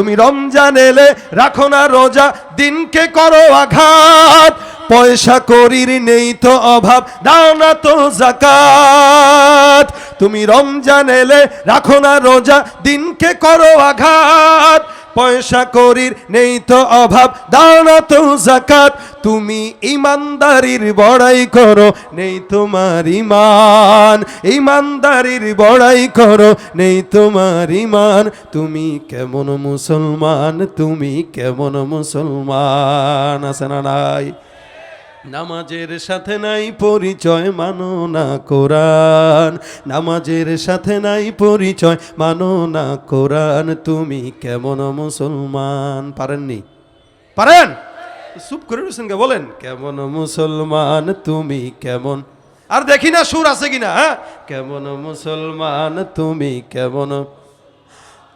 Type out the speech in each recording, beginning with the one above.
তুমি রমজান এলে রাখো না রোজা, দিনকে করো আঘাত। পয়সা করির নেই তো অভাব, দাও না তো জাকাত তুমি রমজান এলে রাখো না রোজা, দিনকে করো আঘাত। পয়সা করির নেই তো অভাব। দাও না তো জাকাত তুমি ইমানদারির বড়াই করো, নেই তোমার ইমান। ইমানদারির বড়াই করো, নেই তোমার ইমান। তুমি কেমন মুসলমান, তুমি কেমন মুসলমান। আছে না নাই? নামাজের সাথে নাই পরিচয় মানো না কোরআন। নামাজের সাথে নাই পরিচয় মানো না কোরআন। তুমি কেমন মুসলমান? পারেননি? পারেন? চুপ করে রয়েছেন কে বলেন। কেমন মুসলমান, তুমি কেমন? আর দেখি না সুর আছে কিনা হ্যাঁ? কেমন মুসলমান, তুমি কেমন?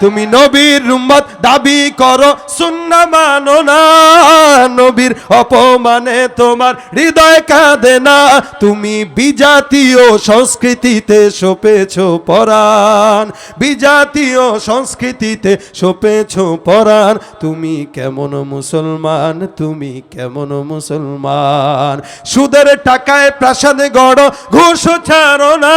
তুমি নবীর রুম্মত দাবি করো, সুন্না মানো না। নবীর অপমানে তোমার হৃদয় কাঁদে না। তুমি বিজাতীয় সংস্কৃতিতে সপেছ পরাণ। বিজাতীয় সংস্কৃতিতে সপেছ পরাণ। তুমি কেমন মুসলমান, তুমি কেমন মুসলমান। সুদের টাকায় প্রাসাদে গড়, ঘুষ ছাড়ো না।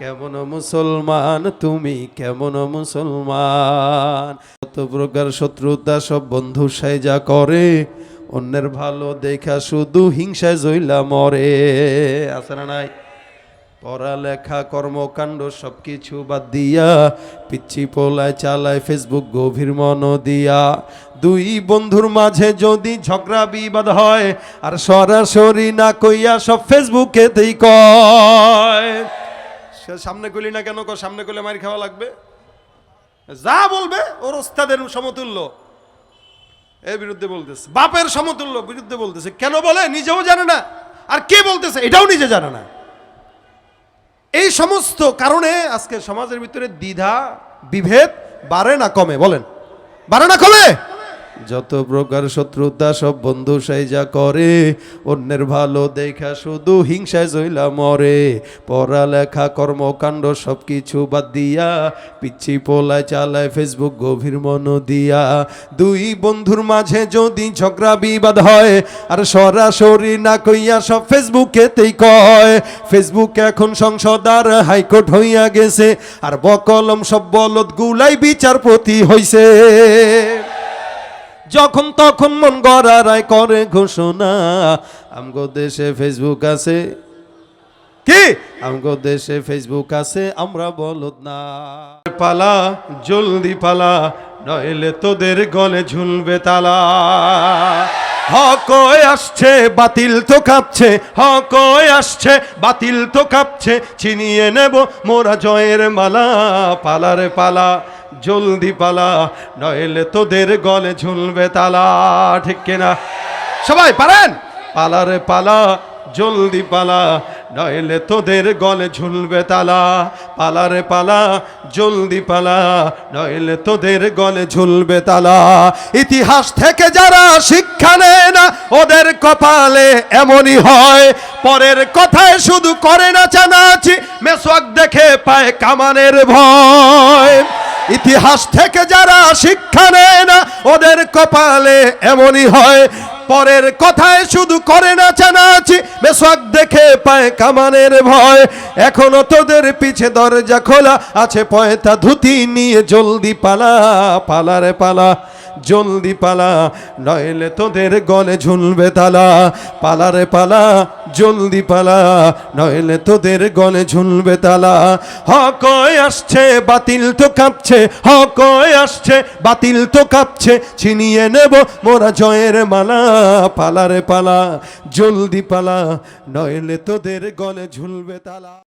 কেমন মুসলমান, তুমি কেমন মুসলমান? কত প্রকার শত্রুতা সব বন্ধু সাইজা করে, অন্যের ভালো দেখা শুধু হিংসায় জইলা মরে। আছে না নাই? পড়ালেখা, কর্মকাণ্ড সব কিছু বাদ দিয়া, পিচ্ছি পোলায় চালায় ফেসবুক গভীর মন দিয়া। দুই বন্ধুর মাঝে যদি ঝগড়া বিবাদ হয়, আর সরাসরি না কইয়া সব ফেসবুকেতেই কয়। সামনে কইলি না কেন? কয় সামনে কইলে মার খাওয়া লাগবে। যা বলবে, ওর ওস্তাদের সমতুল্য। এর বিরুদ্ধে বলতেছে। বাপের সমতুল্য বিরুদ্ধে বলতেছে। কেন বলে? নিজেও জানে না। আর কে বলতেছে? এটাও নিজে জানে না। এই সমস্ত কারণে আজকে সমাজের ভিতরে দ্বিধা, বিভেদ বাড়ে না কমে। বলেন। বাড়ে না কমে? যত প্রকার শত্রুতা, সব বন্ধু সাইজা করে, অন্যের ভালো দেখা শুধু হিংসায় জইলা মরে। পড়ালেখা, কর্মকাণ্ড সব কিছু বাদ দিয়া, পিচ্ছি পোলায় চালায় ফেসবুক গভীর মন দিয়া। দুই বন্ধুর মাঝে যদি ঝগড়া বিবাদ হয়, আর সরাসরি না কইয়া সব ফেসবুকেতেই কয়। ফেসবুক এখন সংসদ আর হাইকোর্ট হইয়া গেছে, আর বকলম সব বলদ গুলাই বিচারপতি হইছে। যখন তখন মন গড়ারায় করে ঘোষণা। আমগো দেশে ফেসবুক আছে। কি? আমগো দেশে ফেসবুক আছে, আমরা বলদ না। পালা, জলদি পালা, নইলে তোদের গলে ঝুলবে তালা। হকয় আসছে, বাতিল তো কাঁপছে। হকয় আসছে, বাতিল তো কাঁপছে। চিনিয়ে নেব মোরা জয়ের মালা, পালারে পালা। জলদি পালা, নইলে তোদের গলে ঝুলবে তালা, ঠিক কিনা? সবাই, পারেন? পালারে পালা, জলদি পালা, নইলে তোদের গলে ঝুলবে তালা। পালারে পালা, জলদি পালা, নইলে তোদের গলে ঝুলবে তালা। ইতিহাস থেকে যারা শিক্ষা নেয় না, ওদের কপালে এমনই হয়। পরের কথায় শুধু করে না চানাচি, মেসোয়াক দেখে পায় কামানের ভয়। ইতিহাস থেকে যারা শিক্ষা নেয় না, ওদের কপালে এমনই হয়। পরের কথায় শুধু করে না চানাচি মেসওয়াক দেখে পায় কামানের ভয়। এখনও তোদের পিছে দরজা খোলা, আছে পয়তা ধুতি নিয়ে জলদি পালা, পালারে পালা। জলদি পালা, নইলে তোদের গলে ঝুলবে তালা। পালারে পালা, জলদি পালা, নইলে তোদের গলে ঝুলবে তালা। হকয় আসছে, বাতিল তো কাঁপছে, হকয় আসছে, বাতিল তো কাঁপছে, ছিনিয়ে নেব মোরা জয়ের মালা। পালারে পালা, জলদি পালা, নইলে তোদের গলে ঝুলবে তালা।